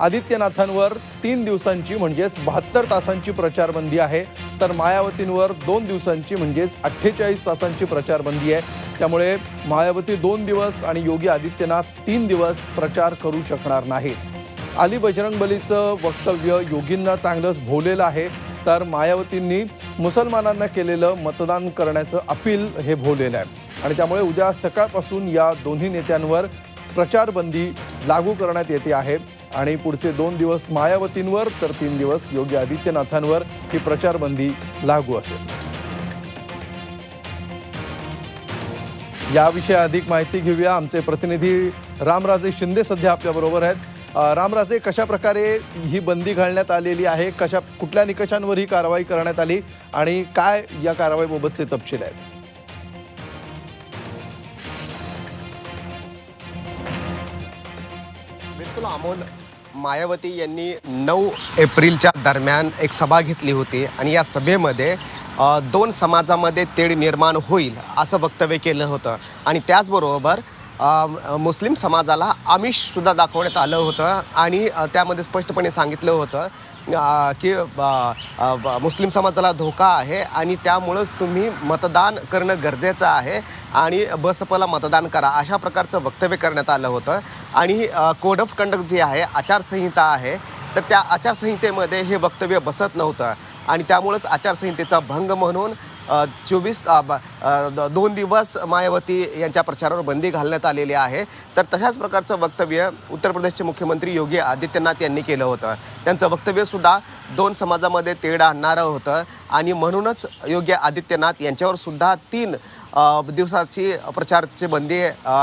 आदित्यनाथांवर तीन दिवसांची म्हणजेच बहात्तर तासांची प्रचारबंदी आहे. तर मायावतींवर दोन दिवसांची म्हणजेच अठ्ठेचाळीस तासांची प्रचारबंदी आहे. त्यामुळे मायावती दोन दिवस आणि योगी आदित्यनाथ तीन दिवस प्रचार करू शकणार नाहीत. अली बजरंगबलीचं वक्तव्य योगींना चांगलंच भोवलेलं आहे. तर मायावतींनी मुसलमानांना केलेलं मतदान करण्याचं अपील हे भोवलेलं आहे. आणि त्यामुळे उद्या सकाळपासून या दोन्ही नेत्यांवर प्रचारबंदी लागू करण्यात येते आहे. आणि पुढचे दोन दिवस मायावतींवर तर तीन दिवस योगी आदित्यनाथांवर ही प्रचारबंदी लागू असेल. याविषयी अधिक माहिती घेऊया. आमचे प्रतिनिधी रामराजे शिंदे सध्या आपल्याबरोबर आहेत. रामराजे कशा प्रकारे ही बंदी घालण्यात आलेली आहे? कशा कुठल्या निकषांवर ही कारवाई करण्यात आली? आणि काय या कारवाईबाबतचे तपशील आहेत? तुला अमोल मायावती यांनी नऊ एप्रिलच्या दरम्यान एक सभा घेतली होती आणि या सभेमध्ये दोन समाजामध्ये तेढ निर्माण होईल असं वक्तव्य केलं होतं. आणि त्याचबरोबर मुस्लिम समाजाला आमिषसुद्धा दाखवण्यात आलं होतं आणि त्यामध्ये स्पष्टपणे सांगितलं होतं की ब- मुस्लिम समाजाला धोका आहे आणि त्यामुळंच तुम्ही मतदान करणं गरजेचं आहे आणि बसपला मतदान करा अशा प्रकारचं वक्तव्य करण्यात आलं होतं. आणि कोड ऑफ कंडक्ट जी आहे आचारसंहिता आहे तर त्या आचारसंहितेमध्ये हे वक्तव्य बसत नव्हतं आणि त्यामुळंच आचारसंहितेचा भंग म्हणून चोवीस दोन दिवस मायावती यांच्या प्रचारावर बंदी घालण्यात आलेली आहे. तर तशाच प्रकारचं वक्तव्य उत्तर प्रदेशचे मुख्यमंत्री योगी आदित्यनाथ यांनी केलं होतं. त्यांचं वक्तव्यसुद्धा दोन समाजामध्ये तेढ आणणारं होतं. आणि म्हणूनच योगी आदित्यनाथ यांच्यावर सुद्धा तीन दिवसाची प्रचारची बंदी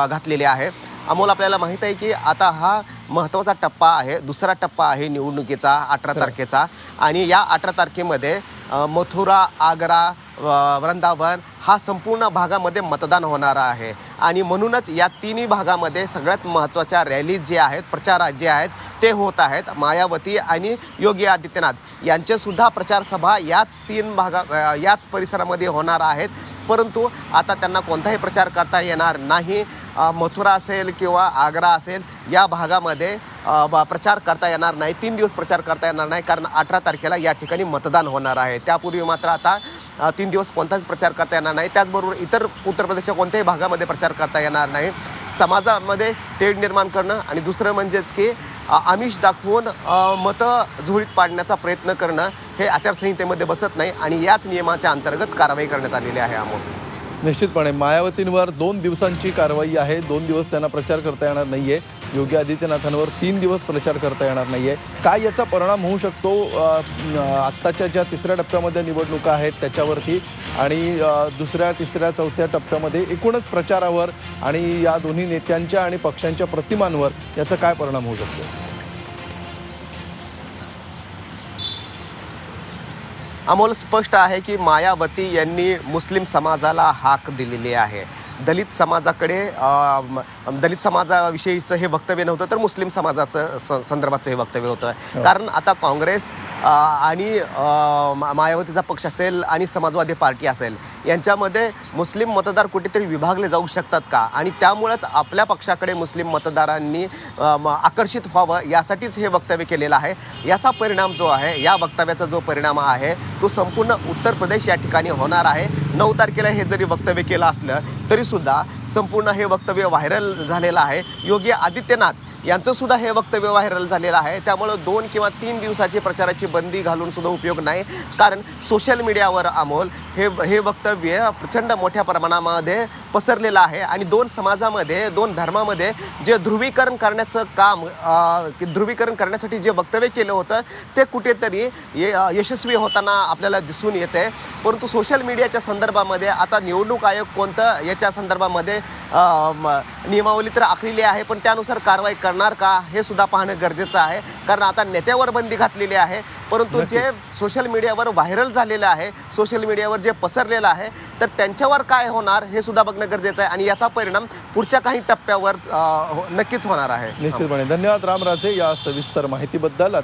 घातलेली आहे. अमोल आपल्याला माहीत आहे की आता हा महत्त्वाचा टप्पा आहे दुसरा टप्पा आहे निवडणुकीचा अठरा तारखेचा. आणि या अठरा तारखेमध्ये मथुरा आग्रा वृंदावन हा संपूर्ण भागामध्ये मतदान होणार आहे. आणि म्हणूनच या तिन्ही भागामध्ये सगळ्यात महत्त्वाच्या रॅलीज जे आहेत प्रचार जे आहेत ते होत आहेत. मायावती आणि योगी आदित्यनाथ यांचे सुद्धा प्रचार सभा याच तीन भागा याच परिसरामध्ये होणार आहेत. परंतु आता त्यांना कोणताही प्रचार करता येणार नाही. मथुरा असेल किंवा आग्रा असेल या भागामध्ये प्रचार करता येणार नाही. तीन दिवस प्रचार करता येणार नाही कारण अठरा तारखेला या ठिकाणी मतदान होणार आहे. त्यापूर्वी मात्र आता तीन दिवस कोणताच प्रचार करता येणार नाही. त्याचबरोबर इतर उत्तर प्रदेशच्या कोणत्याही भागामध्ये प्रचार करता येणार नाही. समाजामध्ये तेढ निर्माण करणं आणि दुसरं म्हणजेच की आमिष दाखवून मतं झोळीत पाडण्याचा प्रयत्न करणं हे आचारसंहितेमध्ये बसत नाही आणि याच नियमाच्या अंतर्गत कारवाई करण्यात आलेली आहे अमोल. निश्चितपणे मायावतींवर दोन दिवसांची कारवाई आहे. दोन दिवस त्यांना प्रचार करता येणार नाही आहे योगी आदित्यनाथांवर तीन दिवस प्रचार करता येणार नाही आहे काय याचा परिणाम होऊ शकतो? आत्ताच्या ज्या तिसऱ्या टप्प्यामध्ये निवडणुका आहेत त्याच्यावरती आणि दुसऱ्या तिसऱ्या चौथ्या टप्प्यामध्ये एकूणच प्रचारावर आणि या दोन्ही नेत्यांच्या आणि पक्षांच्या प्रतिमांवर याचा काय परिणाम होऊ शकतो? अमोल स्पष्ट आहे की मायावती यांनी मुस्लिम समाजाला हाक दिलेली आहे. दलित समाजाकडे दलित समाजाविषयीचं हे वक्तव्य नव्हतं तर मुस्लिम समाजाचं स- संदर्भाचं हे वक्तव्य होतं. कारण आता काँग्रेस आणि मायावतीचा पक्ष असेल आणि समाजवादी पार्टी असेल यांच्यामध्ये मुस्लिम मतदार कुठेतरी विभागले जाऊ शकतात का? आणि त्यामुळेच आपल्या पक्षाकडे मुस्लिम मतदारांनी आकर्षित व्हावं यासाठीच हे वक्तव्य केलेलं आहे. याचा परिणाम जो आहे या वक्तव्याचा जो परिणाम आहे तो संपूर्ण उत्तर प्रदेश या ठिकाणी होणार आहे. नऊ तारखेला हे जरी वक्तव्य केलं असलं तरीसुद्धा संपूर्ण हे वक्तव्य व्हायरल झालेलं आहे. योगी आदित्यनाथ यांचं सुद्धा हे वक्तव्य व्हायरल झालेलं आहे. त्यामुळं दोन किंवा तीन दिवसाची प्रचाराची बंदी घालून सुद्धा उपयोग नाही. कारण सोशल मीडियावर अमोल हे हे वक्तव्य प्रचंड मोठ्या प्रमाणामध्ये पसरलेलं आहे. आणि दोन समाजामध्ये दोन धर्मामध्ये जे ध्रुवीकरण करण्याचं काम ध्रुवीकरण करण्यासाठी जे वक्तव्य केलं होतं ते कुठेतरी ये- यशस्वी होताना आपल्याला दिसून येते. परंतु सोशल मीडियाच्या संदर्भामध्ये आता निवडणूक आयोग कोणतं याच्या संदर्भामध्ये नियमावली तर आखलेली आहे पण त्यानुसार कारवाई करणार का हे सुद्धा पाहणं गरजेचं आहे. कारण आता नेत्यावर बंदी घातलेली आहे. परंतु जे सोशल मीडियावर व्हायरल झालेलं आहे सोशल मीडियावर जे पसरलेलं आहे तर त्यांच्यावर काय होणार हे सुद्धा बघणं गरजेचं आहे आणि याचा परिणाम पुढच्या काही टप्प्यावर हो, नक्कीच होणार आहे. निश्चितपणे. धन्यवाद रामराजे या सविस्तर माहितीबद्दल.